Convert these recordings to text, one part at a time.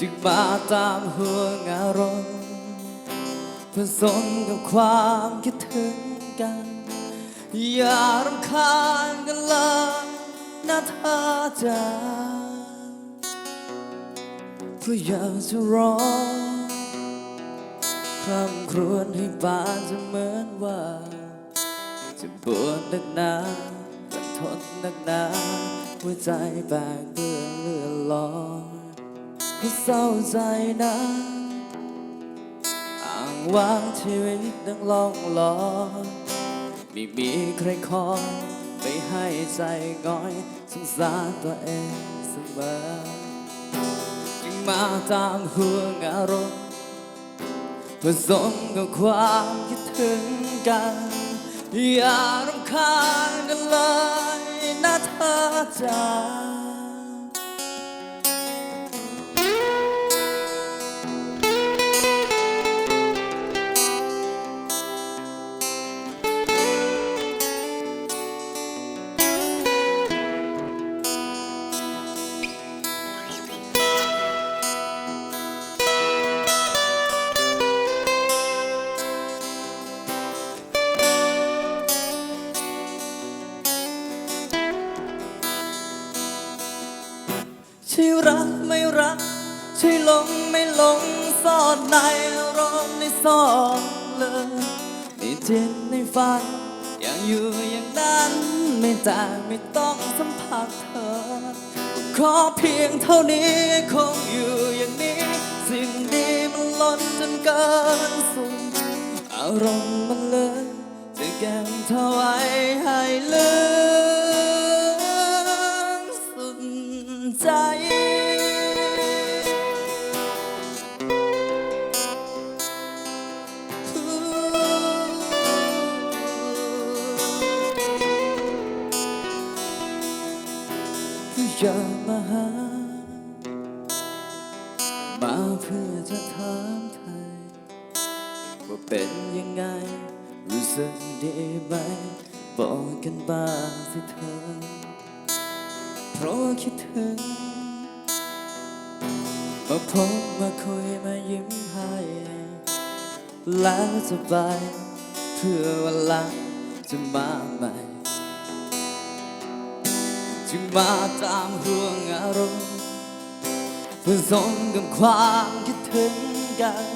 จึงมาตามห่วงอารมณ์ผสมกับความคิดถึงกัน อย่ารำคาญกันเลยนะเธอจ๋าเพราะอยากจะร้องคร่ำครวญให้บานจะเหมือนว่า จะปวดนักหนาจะทนนักหนาหัวใจแบกเบื่อเลื่อนลอย เพราะเศร้าใจนะอ้างว้างชีวิตดังล่องลอยไม่มีใครคอยไม่ให้ใจง่อยสงสารตัวเองเสมอจึงมาตามห่วงอารมณ์ผสมกับความคิดถึงกัน อย่ารำคาญกันเลยนะเธอจ๋า ใช่รักไม่รักใช่หลงไม่หลงซ่อนในอารมณ์ในซ่อนเลยในจิตในฝันยังอยู่อย่างนั้นไม่ต่างไม่ต้องสัมผัสเธอขอเพียงเท่านี้คงอยู่อย่างนี้ สิ่งดีมันล้นจนเกินสุดอารมณ์มันเลยจะเก็บเธอไว้ให้ลืม อยามาหา มาเพื่อจะถามไทย ว่าเป็นยังไง รู้สึกดีไหมบอกกันบ้างสิเธอ เพราะคิดถึง มาพบมาคุยมายิ้มให้ แล้วจะไป เพื่อวันหลังจะมาใหม่ จึงมาตามห่วงอารมณ์ผสมกับความคิดถึงกัน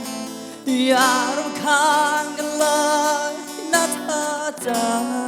อย่ารำคาญกันเลยนะเธอจ้า